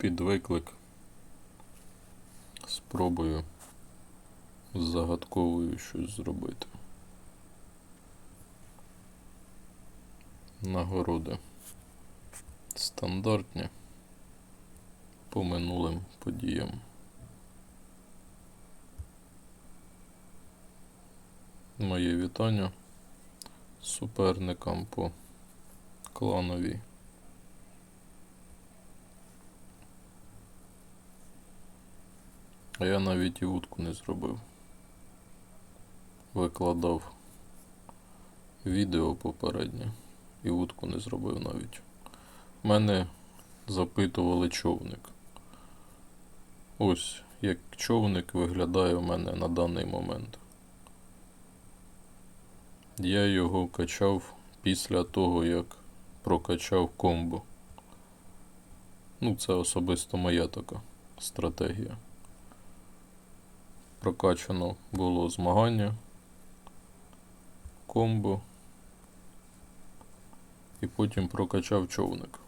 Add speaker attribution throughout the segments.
Speaker 1: під виклик спробую з загадковою щось зробити. Нагороди стандартні по минулим подіям. Моє вітання суперникам по клановій. А я навіть і утку не зробив. Викладав відео попереднє і утку не зробив навіть. Мене запитували човник. Ось як човник виглядає у мене на даний момент. Я його качав після того, як прокачав комбо. Ну, це особисто моя така стратегія. Прокачано було змагання, комбо, і потім прокачав човник.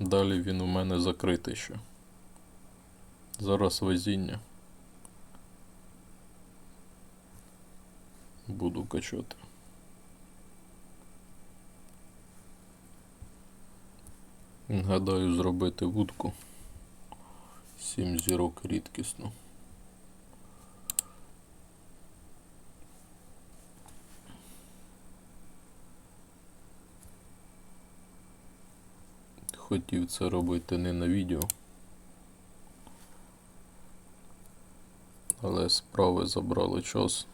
Speaker 1: Далі він у мене закритий ще. Зараз везіння. Буду качати. Гадаю зробити вудку. Сім зірок рідкісно. Хотів це робити не на відео. Але справи забрали час.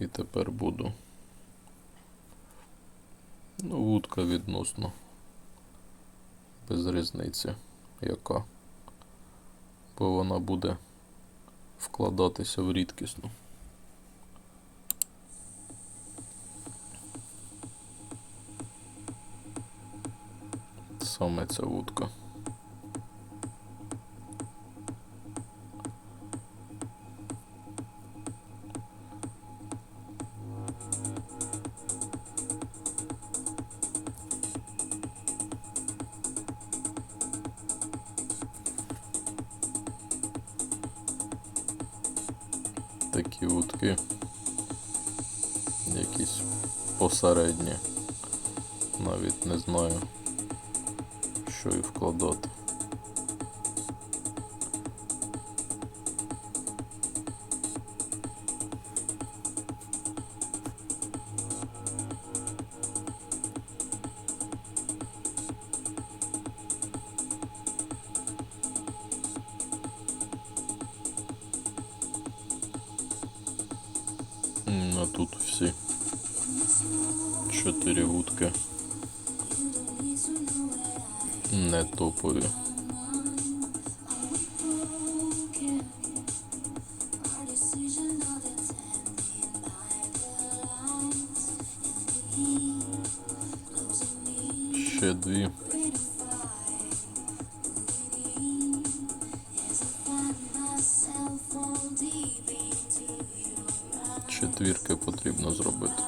Speaker 1: І тепер буду. Ну, вудка відносно. Без різниці яка. Бо вона буде вкладатися в рідкісну. Саме ця вудка. Такі вудки. Якісь посередні. Навіть не знаю що і вкладати. А тут всі чотири вудки не топові. Ще дві. Четвірки потрібно зробити.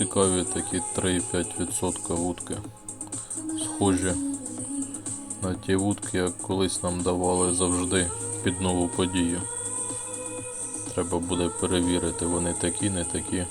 Speaker 1: Цікаві такі 3,5% вудки. Схожі на ті вудки, як колись нам давали завжди під нову подію. Треба буде перевірити, вони такі, не такі.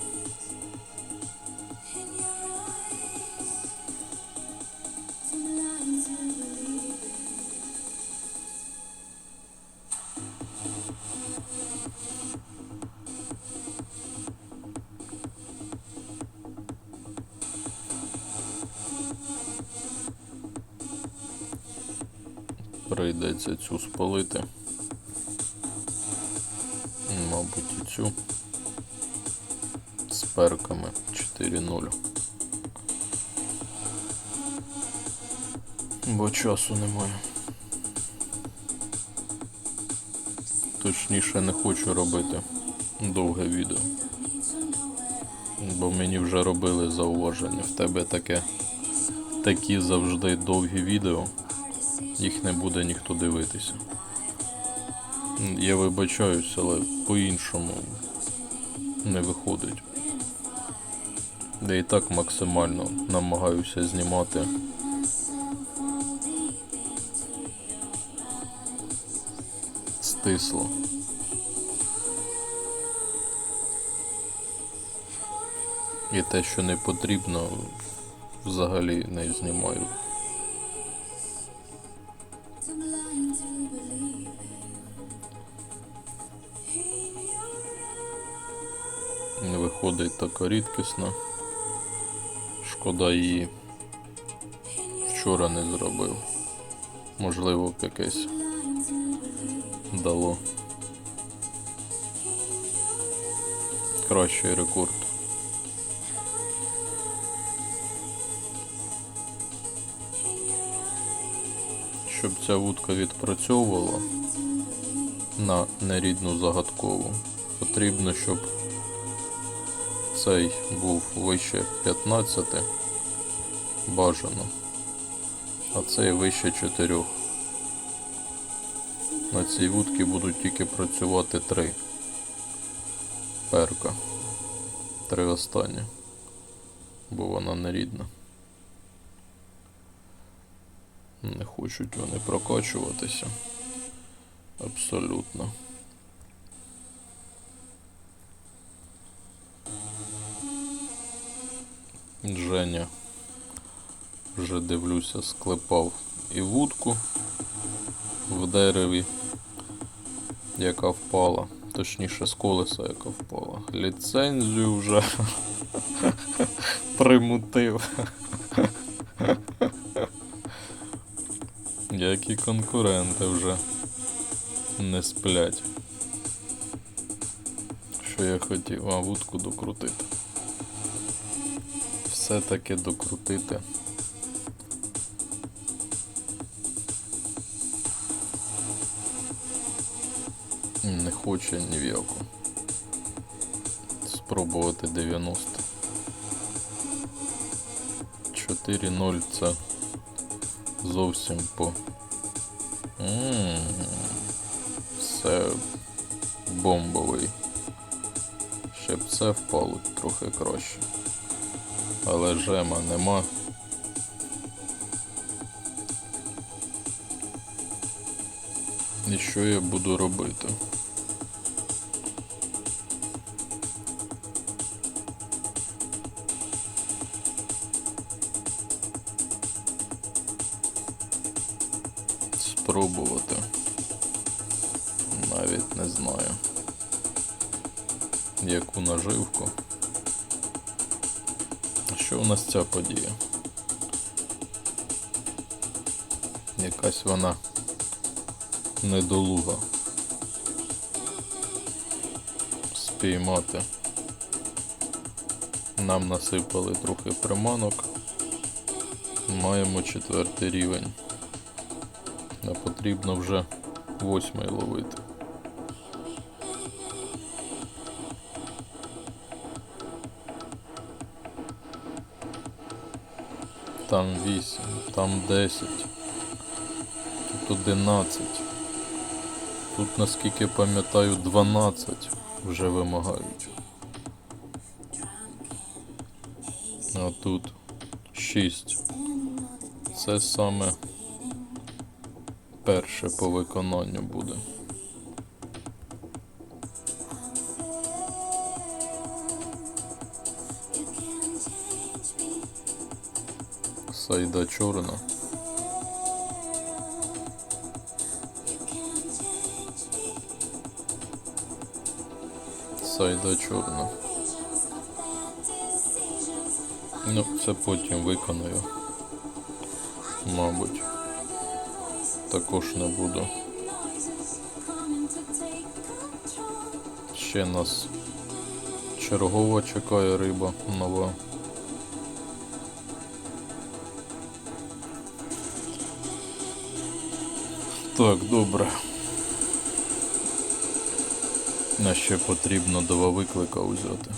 Speaker 1: Прийдеться цю спалити. Мабуть, і цю з перками 4-0. Бо часу немає. Точніше не хочу робити довге відео. Бо мені вже робили зауваження. В тебе таке такі завжди довгі відео. Їх не буде ніхто дивитися. Я вибачаюсь, але по-іншому не виходить. Я і так максимально намагаюся знімати. Стисло. І те, що не потрібно, взагалі не знімаю. Виходить така рідкісна. Шкода її вчора не зробив. Можливо, якесь дало. Кращий рекорд. Щоб ця вудка відпрацьовувала на нерідну загадкову, потрібно, щоб цей був вище 15 бажано, а цей вище 4. На цій вудці будуть тільки працювати три перка. Три останні, бо вона не рідна. Не хочуть вони прокачуватися. Абсолютно. Женя вже дивлюся, склепав і вудку в дереві, яка впала, точніше з колеса, яка впала. Ліцензію вже примутив. Які конкуренти вже не сплять. Що я хотів, а вудку докрутити. Все-таки докрутити. Не хоче ні в яку. Спробувати 90. 4-0 це зовсім по. М, Це бомбовий. Ще б це впало трохи краще. Але жема нема. І що я буду робити? Спробувати. Навіть не знаю. Яку наживку. Що у нас ця подія? Якась вона недолуга. Спіймати. Нам насипали трохи приманок. Маємо четвертий рівень. А потрібно вже восьмий ловити. Там 8, там 10, тут 11. Тут, наскільки пам'ятаю, 12 вже вимагають. А тут 6. Це саме перше по виконанню буде. Сайда чорна. Сайда чорна. Ну, це потім виконаю. Мабуть. Також не буду. Ще нас чергова чекає риба нова. Так, добре. На ще потрібно два виклика взяти.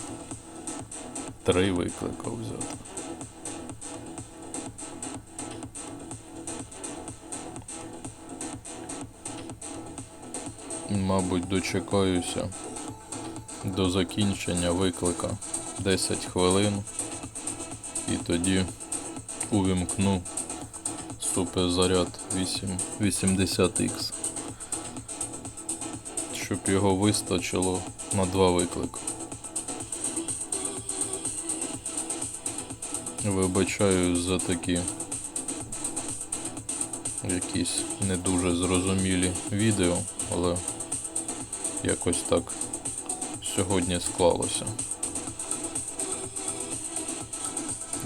Speaker 1: Три виклика взяти. Мабуть, дочекаюся до закінчення виклика 10 хвилин і тоді увімкну суперзаряд 8, 80X, щоб його вистачило на два виклики. Вибачаю за такі якісь не дуже зрозумілі відео, але якось так сьогодні склалося.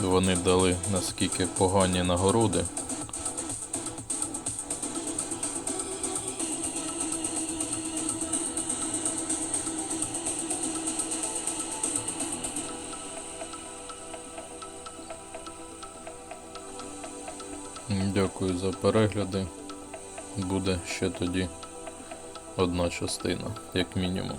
Speaker 1: Вони дали наскільки погані нагороди. Дякую за перегляди. Буде ще тоді одна частина, як мінімум.